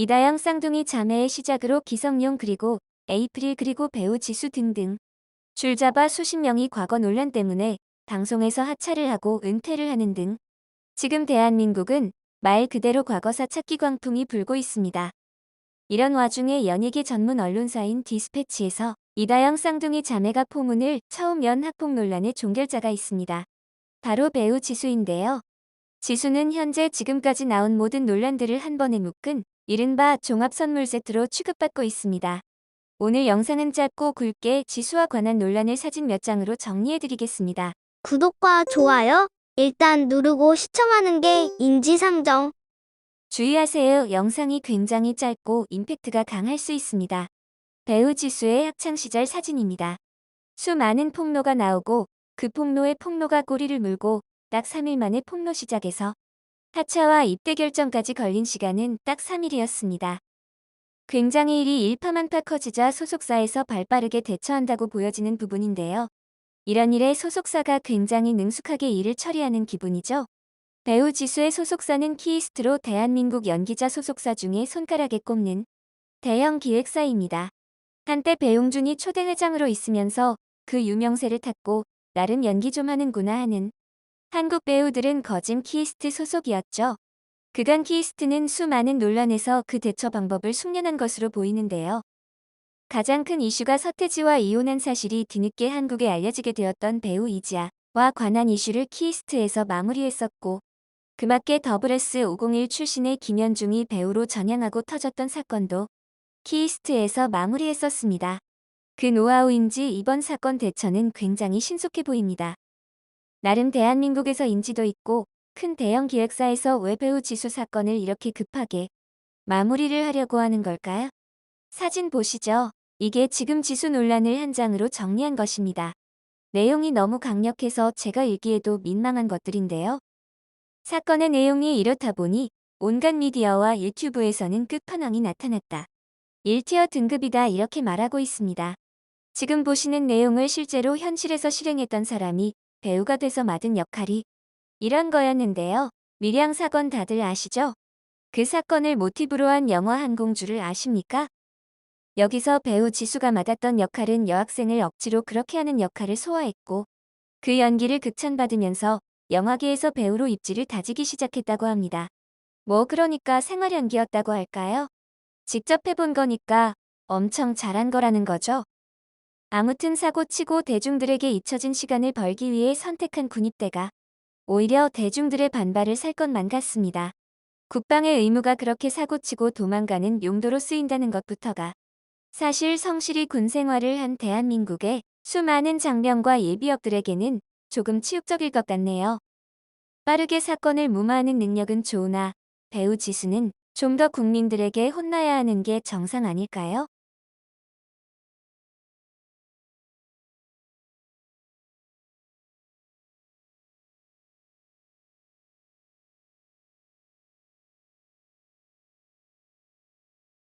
이다영 쌍둥이 자매의 시작으로 기성용 그리고 에이프릴 그리고 배우 지수 등등 줄잡아 수십 명이 과거 논란 때문에 방송에서 하차를 하고 은퇴를 하는 등 지금 대한민국은 말 그대로 과거사 찾기 광풍이 불고 있습니다. 이런 와중에 연예계 전문 언론사인 디스패치에서 이다영 쌍둥이 자매가 포문을 처음 연 학폭 논란의 종결자가 있습니다. 바로 배우 지수인데요. 지수는 현재 지금까지 나온 모든 논란들을 한 번에 묶은 이른바 종합선물 세트로 취급받고 있습니다. 오늘 영상은 짧고 굵게 지수와 관한 논란을 사진 몇 장으로 정리해드리겠습니다. 구독과 좋아요 일단 누르고 시청하는 게 인지상정. 주의하세요. 영상이 굉장히 짧고 임팩트가 강할 수 있습니다. 배우 지수의 학창시절 사진입니다. 수많은 폭로가 나오고 그 폭로에 폭로가 꼬리를 물고 딱 3일 만에 폭로 시작에서 하차와 입대 결정까지 걸린 시간은 딱 3일이었습니다. 굉장히 일이 일파만파 커지자 소속사에서 발빠르게 대처한다고 보여지는 부분인데요. 이런 일에 소속사가 굉장히 능숙하게 일을 처리하는 기분이죠. 배우 지수의 소속사는 키이스트로 대한민국 연기자 소속사 중에 손가락에 꼽는 대형 기획사입니다. 한때 배용준이 초대 회장으로 있으면서 그 유명세를 탔고 나름 연기 좀 하는구나 하는 한국 배우들은 거진 키이스트 소속이었죠. 그간 키이스트는 수많은 논란에서 그 대처 방법을 숙련한 것으로 보이는데요. 가장 큰 이슈가 서태지와 이혼한 사실이 뒤늦게 한국에 알려지게 되었던 배우 이지아와 관한 이슈를 키이스트에서 마무리했었고 그 맞게 더블S 501 출신의 김현중이 배우로 전향하고 터졌던 사건도 키이스트에서 마무리했었습니다. 그 노하우인지 이번 사건 대처는 굉장히 신속해 보입니다. 나름 대한민국에서 인지도 있고 큰 대형 기획사에서 왜 배우 지수 사건을 이렇게 급하게 마무리를 하려고 하는 걸까요? 사진 보시죠. 이게 지금 지수 논란을 한 장으로 정리한 것입니다. 내용이 너무 강력해서 제가 읽기에도 민망한 것들인데요. 사건의 내용이 이렇다 보니 온갖 미디어와 유튜브에서는 끝판왕이 나타났다. 1티어 등급이다 이렇게 말하고 있습니다. 지금 보시는 내용을 실제로 현실에서 실행했던 사람이 배우가 돼서 맡은 역할이 이런 거였는데요. 밀양 사건 다들 아시죠? 그 사건을 모티브로 한 영화 한 공주를 아십니까? 여기서 배우 지수가 맡았던 역할은 여학생을 억지로 그렇게 하는 역할을 소화했고 그 연기를 극찬받으면서 영화계에서 배우로 입지를 다지기 시작했다고 합니다. 뭐 그러니까 생활 연기였다고 할까요? 직접 해본 거니까 엄청 잘한 거라는 거죠. 아무튼 사고 치고 대중들에게 잊혀진 시간을 벌기 위해 선택한 군입대가 오히려 대중들의 반발을 살 것만 같습니다. 국방의 의무가 그렇게 사고치고 도망가는 용도로 쓰인다는 것부터가 사실 성실히 군 생활을 한 대한민국의 수많은 장병과 예비역들에게는 조금 치욕적일 것 같네요. 빠르게 사건을 무마하는 능력은 좋으나 배우 지수는 좀 더 국민들에게 혼나야 하는 게 정상 아닐까요?